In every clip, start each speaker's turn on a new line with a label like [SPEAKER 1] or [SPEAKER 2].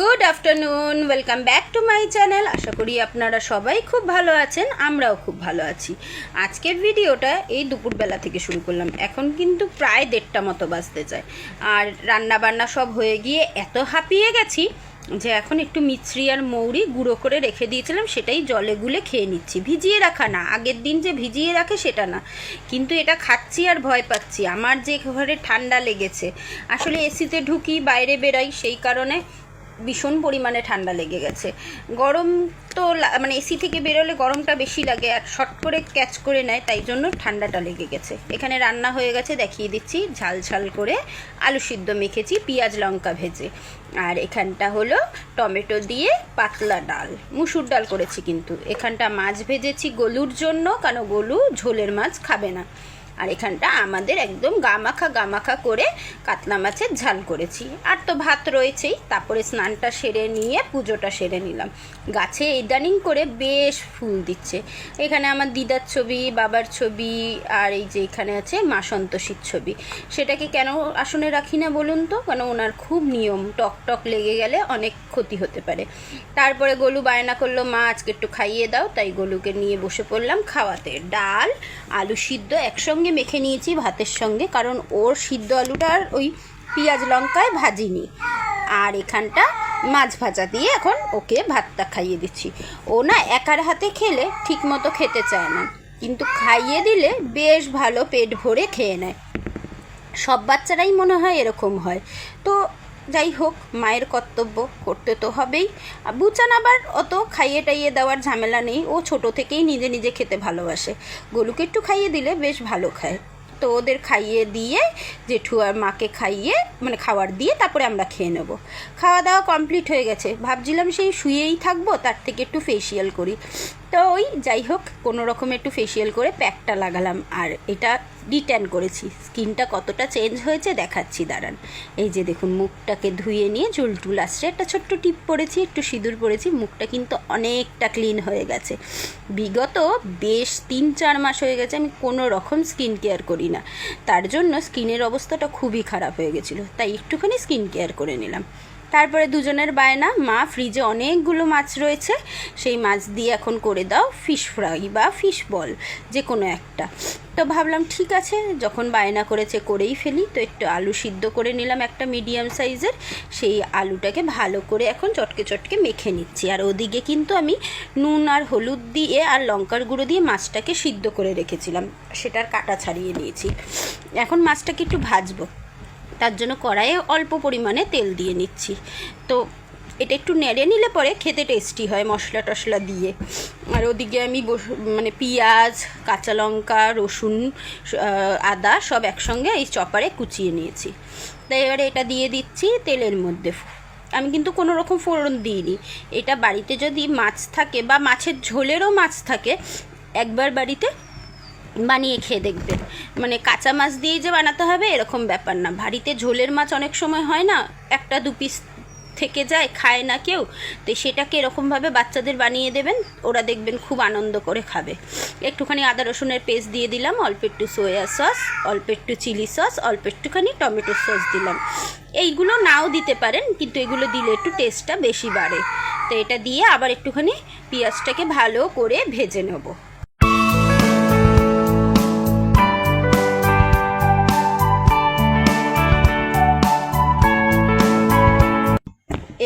[SPEAKER 1] Good afternoon welcome back to my channel আশা করি আপনারা সবাই খুব ভালো আছেন, আমরাও খুব ভালো আছি। আজকের ভিডিওটা এই দুপুরবেলা থেকে শুরু করলাম। এখন কিন্তু প্রায় দেড়টা মতো বাজতে চায় আর রান্না বান্না সব হয়ে গিয়ে এত হাঁপিয়ে গেছি যে এখন একটু মিছরি আর মৌরি গুঁড়ো করে রেখে দিয়েছিলাম, সেটাই জলে গুলে খেয়ে নিচ্ছি। ভিজিয়ে রাখা না। আগের দিন যে ভিজিয়ে রাখে সেটা না। কিন্তু এটা খাচ্ছি আর ভয় পাচ্ছি। আমার যে ঘরে ঠান্ডা লেগেছে, আসলে এসিতে ঢুকি, বাইরে বেরাই, সেই কারণে ভীষণ পরিমাণে ঠান্ডা লেগে গেছে। গরম তো মানে এসি থেকে বেরোলে গরমটা বেশি লাগে, আর শর্ট করে ক্যাচ করে নেয়, তাই জন্য ঠান্ডাটা লেগে গেছে। এখানে রান্না হয়ে গেছে, দেখিয়ে দিচ্ছি, ঝাল ঝাল করে আলু সিদ্ধ মেখেছি, পেঁয়াজ লঙ্কা ভেজে। আর এখানটা হলো টমেটো দিয়ে পাতলা ডাল, মুসুর ডাল করেছি কিন্তু। এখানটা মাছ ভেজেছি গলুর জন্য কারণ গলু ঝোলের মাছ খাবে না। আর এখানটা আমাদের একদম গামাখা গামাখা করে কাতলা মাছের ঝাল করেছি। আর তো ভাত রয়েছেই, তারপরে স্নানটা সেরে নিয়ে পুজোটা সেরে নিলাম। গাছে ইদানিং করে বেশ ফুল দিচ্ছে। এখানে আমার দিদার ছবি, বাবার ছবি, আর এই যে এখানে আছে মা সন্তোষীর ছবি। সেটাকে কেন আসনে রাখি না বলুন তো? কেন ওনার খুব নিয়ম, টক টক লেগে গেলে অনেক ক্ষতি হতে পারে। তারপরে গলু বায়না করল, মা, আজকে একটু খাইয়ে দাও। তাই গলুকে নিয়ে বসে পড়লাম খাওয়াতে। ডাল, আলু সিদ্ধ একসঙ্গে মেখে নিয়েছি ভাতের সঙ্গে, কারণ ওর সিদ্ধ আলুটার ওই পেঁয়াজ লঙ্কায় ভাজিনি। আর এখানটা মাছ ভাজা দিয়ে এখন ওকে ভাতটা খাইয়ে দিচ্ছি। ও না একার হাতে খেলে ঠিক মতো খেতে চায় না, কিন্তু খাইয়ে দিলে বেশ ভালো পেট ভরে খেয়ে নেয়। সব বাচ্চারাই মনে হয় এরকম হয়। তো যাই হোক মায়ের কর্তব্য করতে তো হবেই। বুচান আবার অত খাইয়ে টাইয়ে দেওয়ার ঝামেলা নেই। ও ছোট থেকেই নিজে নিজে খেতে ভালোবাসে। গলুকে একটু খাইয়ে দিলে বেশ ভালো খায়। তো ওদের খাইয়ে দিয়ে, জেঠু আর মাকে খাইয়ে মানে খাবার দিয়ে তারপরে আমরা খেয়ে নেব। খাওয়া দাওয়া কমপ্লিট হয়ে গেছে। ভাবছিলাম সেই শুয়েই থাকব, তার থেকে একটু ফেসিয়াল করি। তো ওই, যাই হোক, কোনো রকম একটু ফেসিয়াল করে প্যাকটা লাগালাম। আর এটা ডিট্যান করেছি। স্কিনটা কতটা চেঞ্জ হয়েছে দেখাচ্ছি, দাঁড়ান। এই যে দেখুন, মুখটাকে ধুয়ে নিয়ে চুল টুল আসছে। একটা ছোট্ট টিপ পরেছি, একটু সিঁদুর পরেছি, মুখটা কিন্তু অনেকটা ক্লিন হয়ে গেছে। বিগত বেশ তিন চার মাস হয়ে গেছে আমি কোনো রকম স্কিন কেয়ার করি না। তার জন্য স্কিনের অবস্থাটা খুবই খারাপ হয়ে গেছিল। তাই একটুখানি স্কিন কেয়ার করে নিলাম। তারপরে দুজনের বায়না। মা ফ্রিজে অনেকগুলো মাছ রয়েছে। সেই মাছ দিয়ে এখন করে দাও ফিশ ফ্রাই বা ফিশ বল যে কোনো একটা। তো ভাবলাম, ঠিক আছে, যখন বায়না করেছে করেই ফেলি। তো একটু আলু সিদ্ধ করে নিলাম একটা মিডিয়াম সাইজের সেই আলুটাকে ভালো করে এখন চটকে চটকে মেখে নিচ্ছি। আর ওদিকে কিন্তু আমি নুন আর হলুদ দিয়ে আর লঙ্কার গুঁড়ো দিয়ে মাছটাকে সিদ্ধ করে রেখেছিলাম। সেটার কাটা ছাড়িয়ে নিয়েছি। এখন মাছটাকে একটু ভাজবো। তার জন্য কড়াইয়ে অল্প পরিমাণে তেল দিয়ে নিচ্ছি। তো এটা একটু নেড়ে নিলে পরে খেতে টেস্টি হয় মশলা টশলা দিয়ে। আর ওদিকে আমি মানে পেঁয়াজ, কাঁচা লঙ্কা, রসুন আদা সব একসঙ্গে এই চপারে কুচিয়ে নিয়েছি। তাই এবারে এটা দিয়ে দিচ্ছি তেলের মধ্যে। আমি কিন্তু কোনো রকম ফোড়ন দিইনি। এটা বাড়িতে যদি মাছ থাকে বা মাছের ঝোলেরও মাছ থাকে, একবার বাড়িতে বানিয়ে খেয়ে দেখবেন। মানে কাঁচা মাছ দিয়ে যে বানাতে হবে, এরকম ব্যাপার না। বাড়িতে ঝোলের মাছ অনেক সময় হয় না, একটা দু পিস থেকে যায়, খায় না কেউ। তো সেটাকে এরকমভাবে বাচ্চাদের বানিয়ে দেবেন, ওরা দেখবেন খুব আনন্দ করে খাবে। একটুখানি আদা রসুনের পেস্ট দিয়ে দিলাম, অল্প একটু সোয়া সস অল্প একটু চিলি সস অল্প একটুখানি টমেটো সস দিলাম। এইগুলো নাও দিতে পারেন, কিন্তু এগুলো দিলে একটু টেস্টটা বেশি বাড়ে। তো এটা দিয়ে আবার একটুখানি পেঁয়াজটাকে ভালো করে ভেজে নেব।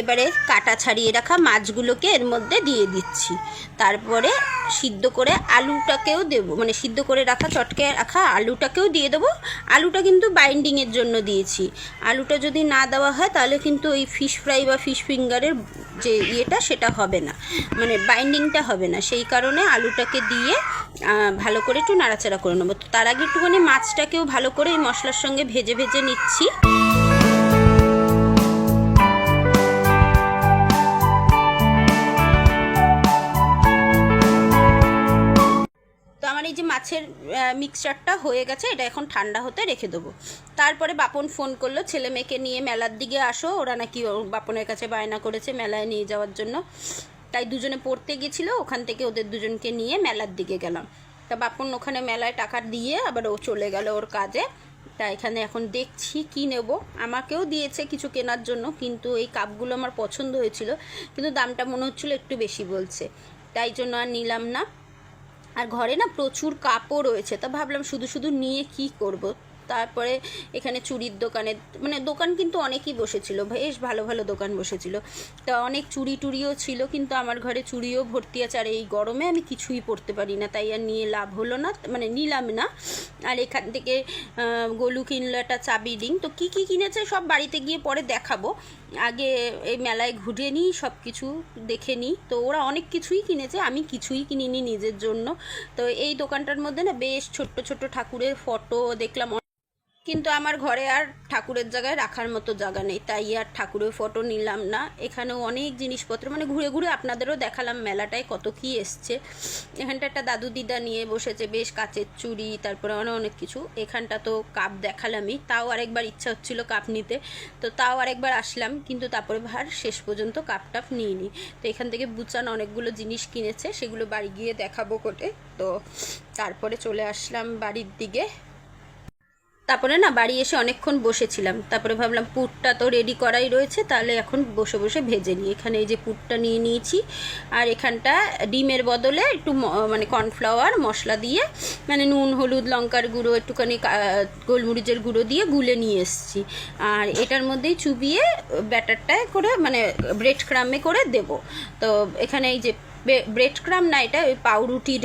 [SPEAKER 1] এবারে কাটা ছাড়িয়ে রাখা মাছগুলোকে এর মধ্যে দিয়ে দিচ্ছি। তারপরে সিদ্ধ করে আলুটাকেও দেবো। মানে সিদ্ধ করে রাখা, চটকে রাখা আলুটাকেও দিয়ে দেবো। আলুটা কিন্তু বাইন্ডিংয়ের জন্য দিয়েছি। আলুটা যদি না দেওয়া হয়, তাহলে কিন্তু ওই ফিশ ফ্রাই বা ফিশ ফিঙ্গারের যে ইয়েটা, সেটা হবে না। মানে বাইন্ডিংটা হবে না। সেই কারণে আলুটাকে দিয়ে ভালো করে একটু নাড়াচাড়া করে নেব। তো তার আগে একটুখানি মাছটাকেও ভালো করে এই মশলার সঙ্গে ভেজে ভেজে নিচ্ছি। মাছের মিক্সচারটা হয়ে গেছে, এটা এখন ঠান্ডা হতে রেখে দেবো। তারপরে বাপন ফোন করল, ছেলে মেয়েকে নিয়ে মেলার দিকে আসো, ওরা নাকি বাপনের কাছে বায়না করেছে মেলায় নিয়ে যাওয়ার জন্য। তাই দুজনে পড়তে গেছিল, ওখান থেকে ওদের দুজনকে নিয়ে মেলার দিকে গেলাম। তা বাপন ওখানে মেলায় টাকা দিয়ে আবার ও চলে গেল ওর কাজে। তা এখানে এখন দেখছি কি নেব। আমাকেও দিয়েছে কিছু কেনার জন্য, কিন্তু এই কাপগুলো আমার পছন্দ হয়েছিল, কিন্তু দামটা মনে হচ্ছিল একটু বেশি বলছে। তাই জন্য আর নিলাম না। আর ঘরে না প্রচুর কাপড় রয়েছে তা ভাবলাম শুধু শুধু নিয়ে কি করব? তারপরে এখানে চুড়ির দোকানে মানে দোকান কিন্তু অনেকই বসেছিল, বেশ ভালো ভালো দোকান বসেছিল। তা অনেক চুড়ি টুড়িও ছিল, কিন্তু আমার ঘরে চুড়িও ভর্তি আছে, আর এই গরমে আমি কিছুই পরতে পারি না, তাই আর নিয়ে লাভ হলো না মানে নিলাম না। আর এখান থেকে গোলু কিনলো একটা চাবি রিং তো কি কি কিনেছে সব বাড়িতে গিয়ে পরে দেখাবো। আগে এই মেলায় ঘুরে নিই সব কিছু দেখে নিই, তো ওরা অনেক কিছুই কিনেছে, আমি কিছুই কিনিনি নিজের জন্য। তো এই দোকানটার মধ্যে না বেশ ছোট্ট ছোট্ট ঠাকুরের ফটো দেখলাম কিন্তু আমার ঘরে আর ঠাকুরের জায়গায় রাখার মতো জায়গা নেই, তাই আর ঠাকুরের ফটো নিলাম না। এখানেও অনেক জিনিসপত্র মানে ঘুরে ঘুরে আপনাদেরও দেখালাম মেলাটায় কত কি এসছে। এখানটা একটা দাদু দিদা নিয়ে বসেছে, বেশ কাচের চুড়ি, তারপরে অনেক অনেক কিছু। এখানটা তো কাপ দেখালামই, তাও আরেকবার ইচ্ছা হচ্ছিল কাপ নিতে। তো তাও আরেকবার আসলাম, কিন্তু তারপরে ভার শেষ পর্যন্ত কাপ টাপ নিইনি। তো এখান থেকে বুচান অনেকগুলো জিনিস কিনেছে, সেগুলো বাড়ি গিয়ে দেখাবো কোটে তো তারপরে চলে আসলাম বাড়ির দিকে। তারপরে না বাড়ি এসে অনেকক্ষণ বসেছিলাম। তারপরে ভাবলাম, পুরটা তো রেডি করাই রয়েছে, তাহলে এখন বসে বসে ভেজে নিই। এখানে এই যে পুরটা নিয়ে নিয়েছি, আর এখানটা ডিমের বদলে একটু মানে কর্নফ্লাওয়ার মশলা দিয়ে মানে নুন, হলুদ, লঙ্কার গুঁড়ো, একটুখানি গোলমরিচের গুঁড়ো দিয়ে গুলে নিয়ে এসেছি। আর এটার মধ্যেই চুবিয়ে ব্যাটারটায় করে মানে ব্রেড ক্রামে করে দেব। তো এখানে এই যে ব্রেড ক্রাম না এটা, ওই পাউরুটির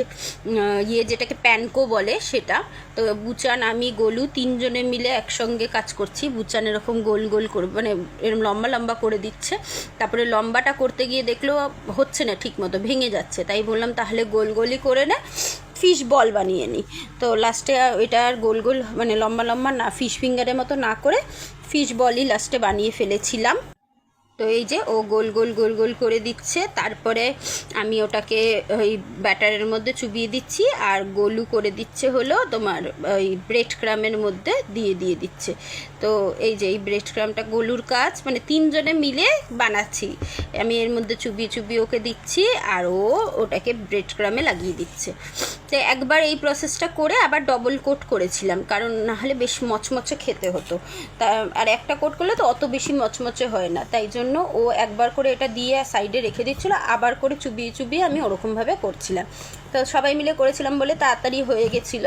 [SPEAKER 1] ইয়ে যেটাকে প্যানকো বলে সেটা। তো বুচান, আমি, গোলু তিনজনে মিলে একসঙ্গে কাজ করছি। বুচান এরকম গোল গোল করে মানে এরকম লম্বা লম্বা করে দিচ্ছে। তারপরে লম্বাটা করতে গিয়ে দেখল হচ্ছে না ঠিক মতো ভেঙে যাচ্ছে। তাই বললাম, তাহলে গোল গোলই করে নে ফিশ বল বানিয়ে নিই তো লাস্টে এটা আর গোল গোল মানে লম্বা লম্বা না ফিশ ফিঙ্গারের মতো না করে ফিশ বলই লাস্টে বানিয়ে ফেলেছিলাম। তো এই যে ও গোল গোল গোল গোল করে দিচ্ছে। তারপরে আমি ওটাকে ওই ব্যাটারের মধ্যে চুবিয়ে দিচ্ছি আর গোলু করে দিচ্ছে হলো তোমার ওই ব্রেড ক্রামের মধ্যে দিয়ে দিয়ে দিচ্ছে। তো এই যে এই ব্রেড ক্রামটা গোলুর কাজ মানে তিনজনে মিলে বানাচ্ছি। আমি এর মধ্যে চুবিয়ে চুবিয়ে ওকে দিচ্ছি আর ও ওটাকে ব্রেড ক্রামে লাগিয়ে দিচ্ছে। তো একবার এই প্রসেসটা করে আবার ডবল কোট করেছিলাম, কারণ নাহলে বেশ মচমচে খেতে হতো। তা, আর একটা কোট করলে তো অত বেশি মচমচে হয় না, তাই জন্য ও একবার করে এটা দিয়ে সাইডে রেখে দিচ্ছিল, আবার করে চুবিয়ে চুবিয়ে আমি ওরকমভাবে করছিলাম। তো সবাই মিলে করেছিলাম বলে তাড়াতাড়ি হয়ে গেছিল।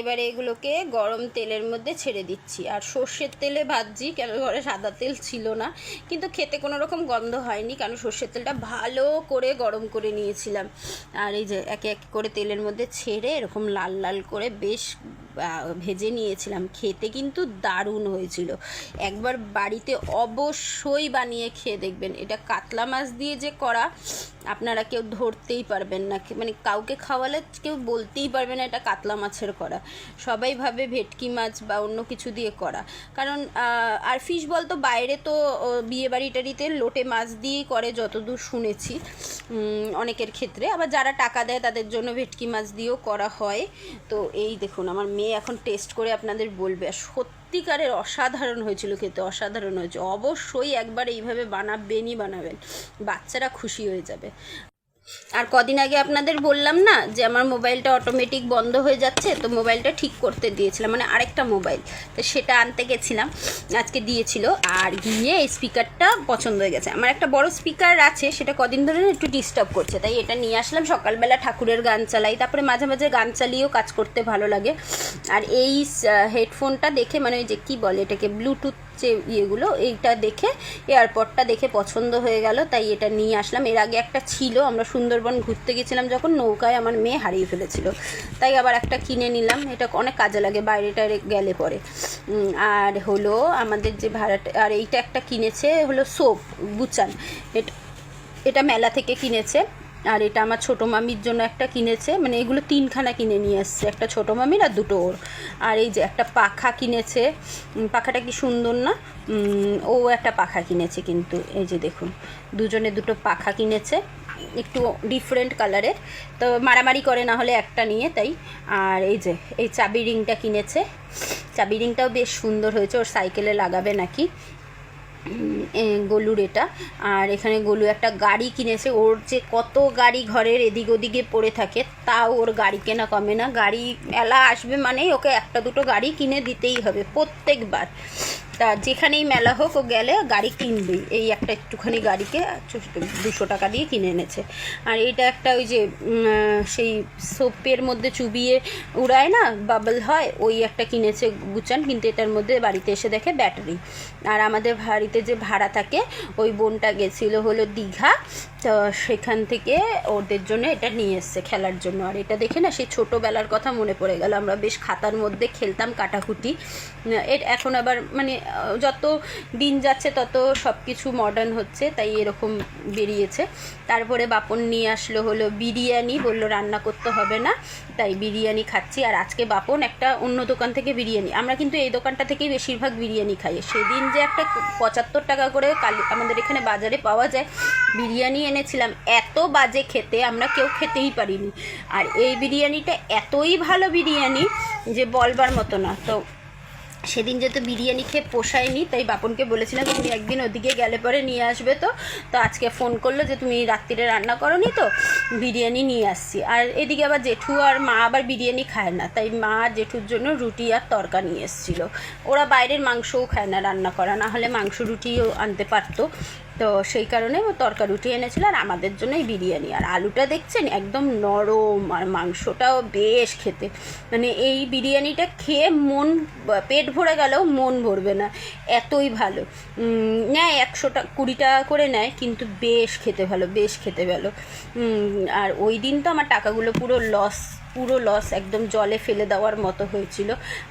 [SPEAKER 1] এবারে এগুলোকে গরম তেলের মধ্যে ছেড়ে দিচ্ছি। আর সর্ষের তেলে ভাজছি, কেন ঘরে সাদা তেল ছিল না। কিন্তু খেতে কোনো রকম গন্ধ হয়নি, কারণ সর্ষের তেলটা ভালো করে গরম করে নিয়েছিলাম। আর এই যে একে এক করে তেলের মধ্যে ছেড়ে এরকম লাল লাল করে বেশ ভেজে নিয়েছিলাম। খেতে কিন্তু দারুণ হয়েছিল। একবার বাড়িতে অবশ্যই বানিয়ে খেয়ে দেখবেন। এটা কাতলা মাছ দিয়ে যে করা আপনারা কেউ ধরতেই পারবেন না। মানে কাউকে খাওয়ালে কেউ বলতেই পারবে না এটা কাতলা মাছের করা। সবাই ভাবে ভেটকি মাছ বা অন্য কিছু দিয়ে করা। কারণ আর ফিশ বল তো বাইরে তো বিয়ে বাড়ি টাড়িতে লোটে মাছ দিয়েই করে যতদূর শুনেছি অনেকের ক্ষেত্রে। আবার যারা টাকা দেয় তাদের জন্য ভেটকি মাছ দিয়েও করা হয়। তো এই দেখুন, আমার মেয়ে এখন টেস্ট করে আপনাদের বলবে। আর সত্যিকারের অসাধারণ হয়েছিল খেতে, অসাধারণ হয়েছে। অবশ্যই একবার এইভাবে বানাবেনই বানাবেন। বাচ্চারা খুশি হয়ে যাবে। আর কদিন আগে আপনাদের বললাম না যে আমার মোবাইলটা অটোমেটিক বন্ধ হয়ে যাচ্ছে, তো মোবাইলটা ঠিক করতে দিয়েছিলাম মানে আরেকটা মোবাইল, তো সেটা আনতে গেছিলাম, আজকে দিয়েছিল, আর গিয়ে এই স্পিকারটা পছন্দ হয়ে গেছে। আমার একটা বড় স্পিকার আছে, সেটা কদিন ধরে একটু ডিস্টার্ব করছে, তাই এটা নিয়ে আসলাম, সকালবেলা ঠাকুরের গান চালাই, তারপরে মাঝে মাঝে গান চালিয়েও কাজ করতে ভালো লাগে। আর এই হেডফোনটা দেখে মানে ওই যে কী বলে এটাকে ব্লুটুথ যে ইয়েগুলো, এইটা দেখে এয়ারপোর্টটা দেখে পছন্দ হয়ে গেল, তাই এটা নিয়ে আসলাম। এর আগে একটা ছিল, আমরা সুন্দরবন ঘুরতে গেছিলাম যখন, নৌকায় আমার মেয়ে হারিয়ে ফেলেছিল। তাই আবার একটা কিনে নিলাম, এটা অনেক কাজে লাগে বাইরে টাইরে গেলে পরে। আর হলো আমাদের যে ভাড়াটা, আর এইটা একটা কিনেছে হলো সোপ বুচান এটা এটা মেলা থেকে কিনেছে। আর এটা আমার ছোটো মামির জন্য একটা কিনেছে। মানে এগুলো তিনখানা কিনে নিয়ে এসছে, একটা ছোটো মামির আর দুটো ওর। আর এই যে একটা পাখা কিনেছে পাখাটা কি সুন্দর না? ও একটা পাখা কিনেছে কিন্তু, এই যে দেখুন, দুজনে দুটো পাখা কিনেছে, একটু ডিফারেন্ট কালারের তো মারামারি করে না হলে একটা নিয়ে, তাই। আর এই যে, এই চাবি রিংটা কিনেছে। চাবি রিংটাও বেশ সুন্দর হয়েছে, ওর সাইকেলে লাগাবে নাকি। গলুর এটা। আর এখানে গলু একটা গাড়ি কিনেছে। ওর যে কত গাড়ি ঘরের এদিক ওদিকে পড়ে থাকে, তাও ওর গাড়ি কেনা কমে না। গাড়ি এলা আসবে মানেই ওকে একটা দুটো গাড়ি কিনে দিতেই হবে প্রত্যেকবার। তা যেখানেই মেলা হোক, ও গেলে গাড়ি কিনবেই এই একটা একটুখানি গাড়িকে দুশো টাকা দিয়ে কিনে এনেছে। আর এটা একটা ওই যে সেই সোপের মধ্যে চুবিয়ে উড়ায় না, বাবল হয়, ওই একটা কিনেছে গুচান, কিন্তু এটার মধ্যে বাড়িতে এসে দেখে ব্যাটারি। আর আমাদের বাড়িতে যে ভাড়া থাকে, ওই বোনটা গেছিল হলো দীঘা, তো সেখান থেকে ওদের জন্য এটা নিয়ে এসছে খেলার জন্য। আর এটা দেখে না সেই ছোটোবেলার কথা মনে পড়ে গেল। আমরা বেশ খাতার মধ্যে খেলতাম কাটাকুটি। এখন আবার মানে যত দিন যাচ্ছে তত সব কিছু মডার্ন হচ্ছে, তাই এরকম বেরিয়েছে। তারপরে বাপন নিয়ে আসলো হলো বিরিয়ানি, বলল রান্না করতে হবে না, তাই বিরিয়ানি খাচ্ছি। আর আজকে বাপন একটা অন্য দোকান থেকে বিরিয়ানি, আমরা কিন্তু এই দোকানটা থেকেই বেশিরভাগ বিরিয়ানি খাই। সেদিন যে একটা পঁচাত্তর টাকা করে কালি আমাদের এখানে বাজারে পাওয়া যায়, বিরিয়ানি এনেছিলাম, এত বাজে খেতে আমরা কেউ খেতেই পারিনি। আর এই বিরিয়ানিটা এতই ভালো বিরিয়ানি যে বলবার মতো না। তো সেদিন যেহেতু বিরিয়ানি খেয়ে পোষায়নি, তাই বাপনকে বলেছিলাম, তুমি একদিন ওদিকে গেলে পরে নিয়ে আসবে তো। তো আজকে ফোন করল যে, তুমি রাত্রিরে রান্না করনি তো? বিরিয়ানি নিয়ে আসছি। আর এদিকে আবার জেঠু আর মা আবার বিরিয়ানি খায় না, তাই মা আর জেঠুর জন্য রুটি আর তরকা নিয়ে এসেছিল। ওরা বাইরের মাংসও খায় না রান্না করা, না হলে মাংস রুটিও আনতে পারতো। তো সেই কারণে ও তরকা রুটি এনেছিল আর আমাদের জন্যই বিরিয়ানি। আর আলুটা দেখছেন? একদম নরম আর মাংসটাও বেশ খেতে। মানে এই বিরিয়ানিটা খেয়ে মন পেট ভরে গেলেও মন ভরবে না। এতই ভালো। নেয় একশো টাকা কুড়ি টাকা করে নেয়, কিন্তু বেশ খেতে ভালো, বেশ খেতে ভালো। আর ওই দিন তো আমার টাকাগুলো পুরো লস পুরো লস একদম জলে ফেলে দেওয়ার মতো হয়েছিল।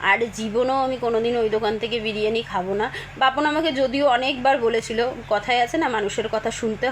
[SPEAKER 1] আর জীবনও আমি কোনোদিন ওই দোকান থেকে বিরিয়ানি খাব না। বাপন আমাকে যদিও অনেকবার বলেছিল, কথায় আছে না, মানুষের কথা শুনতে